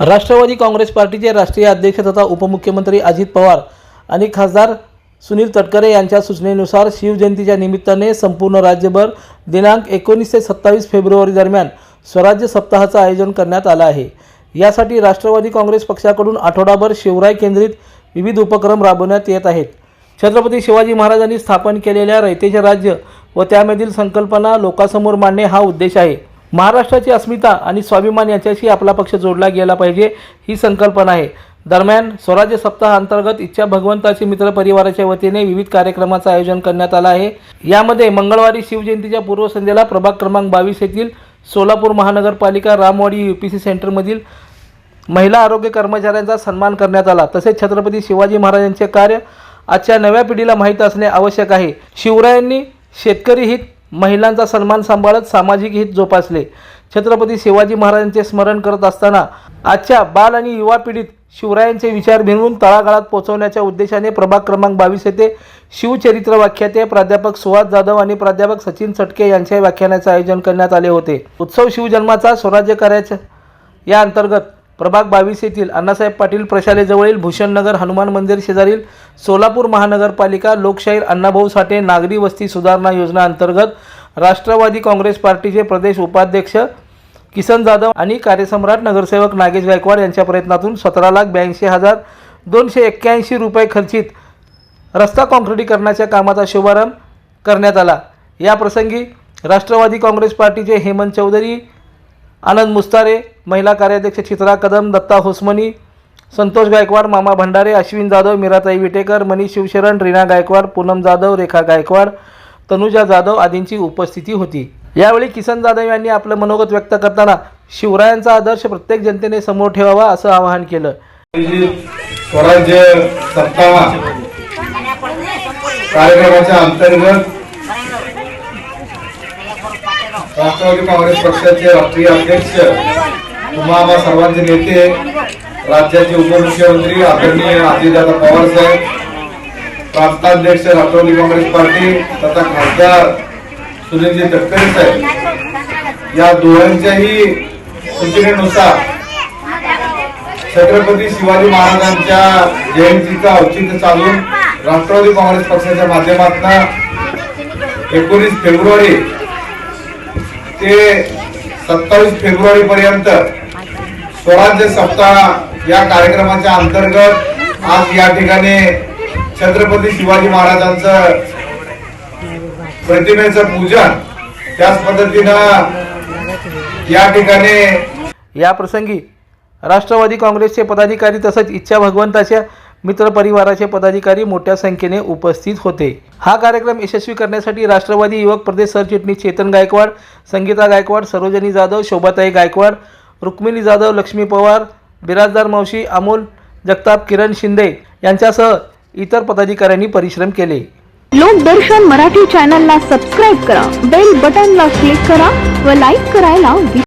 राष्ट्रवादी काँग्रेस पार्टीचे राष्ट्रीय अध्यक्ष तथा उपमुख्यमंत्री अजित पवार आणि खासदार सुनील तटकरे यांच्या सूचनेनुसार शिवजयंतीच्या निमित्ताने संपूर्ण राज्यभर दिनांक एकोणीस ते सत्तावीस फेब्रुवारी दरम्यान स्वराज्य सप्ताहाचं आयोजन करण्यात आलं आहे. यासाठी राष्ट्रवादी काँग्रेस पक्षाकडून आठवडाभर शिवराय केंद्रित विविध उपक्रम राबवण्यात येत आहेत. छत्रपती शिवाजी महाराजांनी स्थापन केलेल्या रयतेचे राज्य व त्यामधील संकल्पना लोकांसमोर मांडणे हा उद्देश आहे. महाराष्ट्राची अस्मिता आणि स्वाभिमान याच्याशी आपला पक्ष जोडला गेला पाहिजे ही संकल्पना आहे. दरम्यान स्वराज्य सप्ताहाअंतर्गत इच्छा भगवंताचे मित्र परिवाराच्या वतीने विविध कार्यक्रमाचं आयोजन करण्यात आलं आहे. यामध्ये मंगळवारी शिवजयंतीच्या पूर्वसंध्येला प्रभाग क्रमांक बावीस येथील सोलापूर महानगरपालिका रामवाडी यू पी सी सेंटरमधील महिला आरोग्य कर्मचाऱ्यांचा सन्मान करण्यात आला. तसेच छत्रपती शिवाजी महाराजांचे कार्य आजच्या नव्या पिढीला माहीत असणे आवश्यक आहे. शिवरायांनी शेतकरी हित महिलांचा सन्मान सांभाळत सामाजिक हित जोपासले. छत्रपती शिवाजी महाराजांचे स्मरण करत असताना आजच्या बाल आणि युवा पिढीत शिवरायांचे विचार भिनवून तळागाळात पोहोचवण्याच्या उद्देशाने प्रभाग क्रमांक बावीस येथे शिवचरित्र व्याख्याते प्राध्यापक सुहास जाधव आणि प्राध्यापक सचिन चटके यांच्या व्याख्यानाचे आयोजन करण्यात आले होते. उत्सव शिवजन्माचा स्वराज्य कार्याच्या या अंतर्गत प्रभाग बावीस येथील अण्णासाहेब पाटील प्रशालेजवळील भूषणनगर हनुमान मंदिर शेजारील सोलापूर महानगरपालिका लोकशाहीर अण्णाभाऊ साठे नागरी वस्ती सुधारणा योजना अंतर्गत राष्ट्रवादी काँग्रेस पार्टीचे प्रदेश उपाध्यक्ष किसन जाधव आणि कार्यसम्राट नगरसेवक नागेश गायकवाड यांच्या प्रयत्नातून सतरा लाख ब्याऐंशी हजार दोनशे एक्क्याऐंशी रुपये खर्चित रस्ता काँक्रिटीकरणाच्या कामाचा शुभारंभ करण्यात आला. या प्रसंगी राष्ट्रवादी काँग्रेस पार्टीचे हेमंत चौधरी आनंद मुस्तारे महिला कार्याध्यक्ष चित्रा कदम दत्ता होसमनी संतोष गायकवाड मामा भंडारे अश्विन जाधव मीराताई विटेकर मनीष शिवशरण रीना गायकवाड पूनम जाधव रेखा गायकवाड तनुजा जाधव आदींची उपस्थिती होती. यावेळी किसन जाधव यांनी आपलं मनोगत व्यक्त करताना शिवरायांचा आदर्श प्रत्येक जनतेने समोर ठेवावा असं आवाहन केलं. स्वराज्य सप्ताह कार्यक्रमाच्या अंतर्गत राष्ट्रवादी काँग्रेस पक्षाचे राष्ट्रीय अध्यक्ष तुम्हा आम्हा सर्वांचे नेते राज्याचे उपमुख्यमंत्री आदरणीय अजितदादा पवार साहेब प्रांताध्यक्ष राष्ट्रवादी काँग्रेस पार्टी तथा खासदार सुनीलजी तटकरे साहेब. या दोघांच्याही सूचनेनुसार छत्रपती शिवाजी महाराजांच्या जयंतीचं औचित्य चालून राष्ट्रवादी काँग्रेस पक्षाच्या माध्यमातून एकोणीस फेब्रुवारी ते सत्तावीस फेब्रुवारी पर्यंत स्वराज्य सप्ताह या कार्यक्रमाच्या अंतर्गत आज या ठिकाणी छत्रपती शिवाजी महाराजांचं प्रतिमेचं पूजन त्याच पद्धतीनं या ठिकाणी या प्रसंगी राष्ट्रवादी काँग्रेसचे पदाधिकारी तसंच इच्छा भगवंताच्या मित्र परिवाराचे पदाधिकारी मोठ्या संख्येने उपस्थित होते. हा कार्यक्रम यशस्वी करण्यासाठी राष्ट्रवादी युवक प्रदेश सरचिटणीस चेतन गायकवाड संगीता गायकवाड सरोजनी जाधव शोभाताई गायकवाड रुक्मिणी जाधव लक्ष्मी पवार बिराजदार मावशी अमोल जगताप किरण शिंदे यांच्यासह इतर पदाधिकाऱ्यांनी परिश्रम केले. लोकदर्शन मराठी चॅनलला सबस्क्राईब करा बेल बटनला क्लिक करा व लाईक करायला